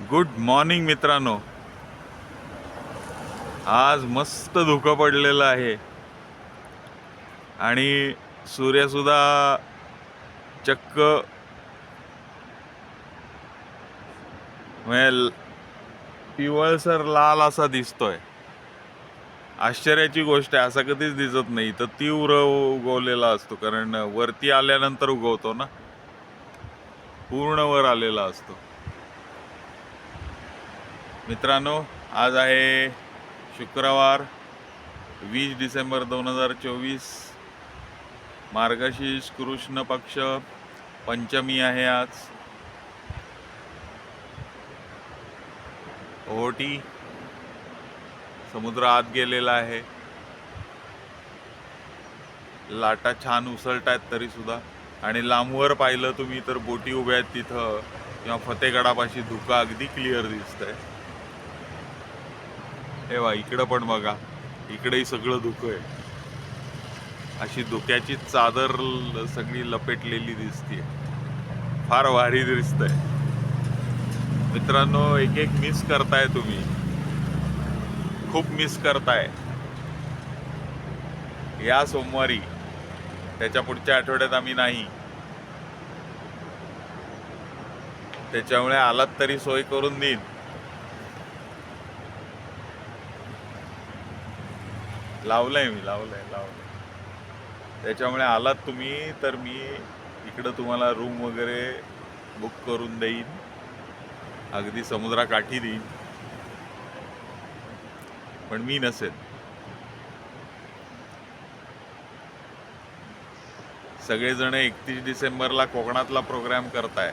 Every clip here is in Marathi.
गुड मॉर्निंग मित्रांनो. आज मस्त धुकं पडलेलं आहे. आणि सूर्यसुद्धा चक्क म्हणजे पिवळसर लाल असा दिसतोय. आश्चर्याची गोष्ट आहे असा कधीच दिसत नाही. तर तीव्र उगवलेला असतो कारण वरती आल्यानंतर उगवतो ना. पूर्ण वर आलेला असतो. मित्रांनो आज आहे शुक्रवार वीस डिसेंबर दोन हजार चोवीस. मार्गशीर्ष कृष्ण पक्ष पंचमी आहे आज. ओहोटी समुद्र आत गेलेला आहे. लाटा छान उसळत आहेत तरी सुद्धा. आणि लांबवर पाहिलं तुम्ही तर बोटी उभ्या आहेत तिथं. किंवा फतेगडापाशी धुका अगदी क्लिअर दिसतंय. हे वा इकडं पण बघा. इकडेही सगळं धुकं आहे. अशी धुक्याची चादर सगळी लपेटलेली दिसते फार भारी दिसतंय. मित्रांनो एक एक मिस करताय तुम्ही. खूप मिस करताय. या सोमवारी. त्याच्या पुढच्या आठवड्यात आम्ही नाही. त्याच्यामुळे आलात तरी सोय करून देईन. लावलंय मी लावलंय लावलंय. त्याच्यामुळे आलात तुम्ही तर मी इकडं तुम्हाला रूम वगैरे बुक करून देईन. अगदी समुद्राकाठी देईन. पण मी नसेल. सगळेजण एकतीस डिसेंबरला कोकणातला प्रोग्राम करताय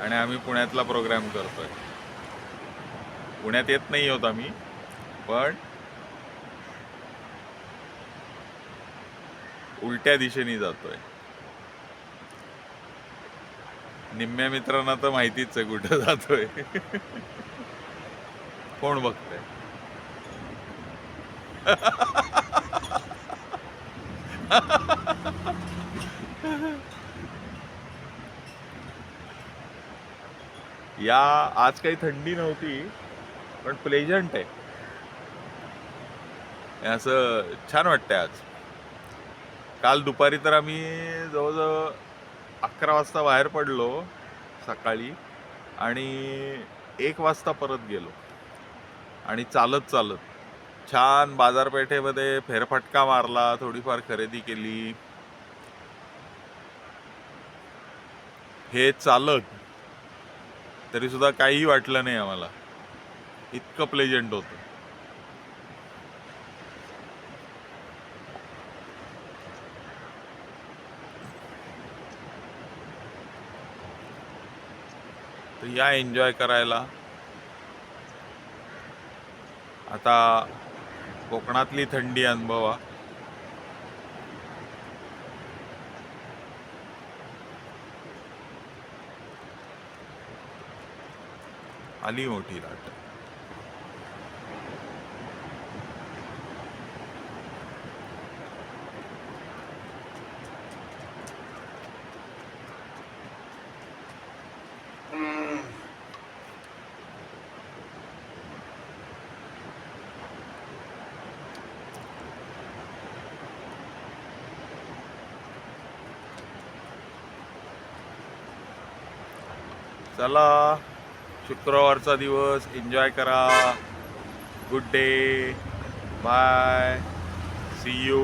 आणि आम्ही पुण्यातला प्रोग्राम करतोय. पुण्यात येत नाही होत आम्ही पण उलट्या दिशेने जातोय. निम्म्या मित्रांना तर माहितीच आहे कुठं जातोय. कोण बघतय? या आज काही थंडी नव्हती पण प्लेजंट आहे. असं छान वाटतंय आज. काल दुपारी तर आम्ही जवळजवळ अकरा वाजता बाहेर पडलो सकाळी आणि एक वाजता परत गेलो. आणि चालत चालत छान बाजारपेठेमध्ये फेरफटका मारला थोडीफार खरेदी केली. हे चालत तरी सुद्धा काहीही वाटलं नाही आम्हाला. इतकं प्लेजंट होतं. तर या एन्जॉय करायला. आता कोकणातली थंडी अनुभवा. आली मोठी लाट. चला शुक्रवारचा दिवस एन्जॉय करा. Good day bye see you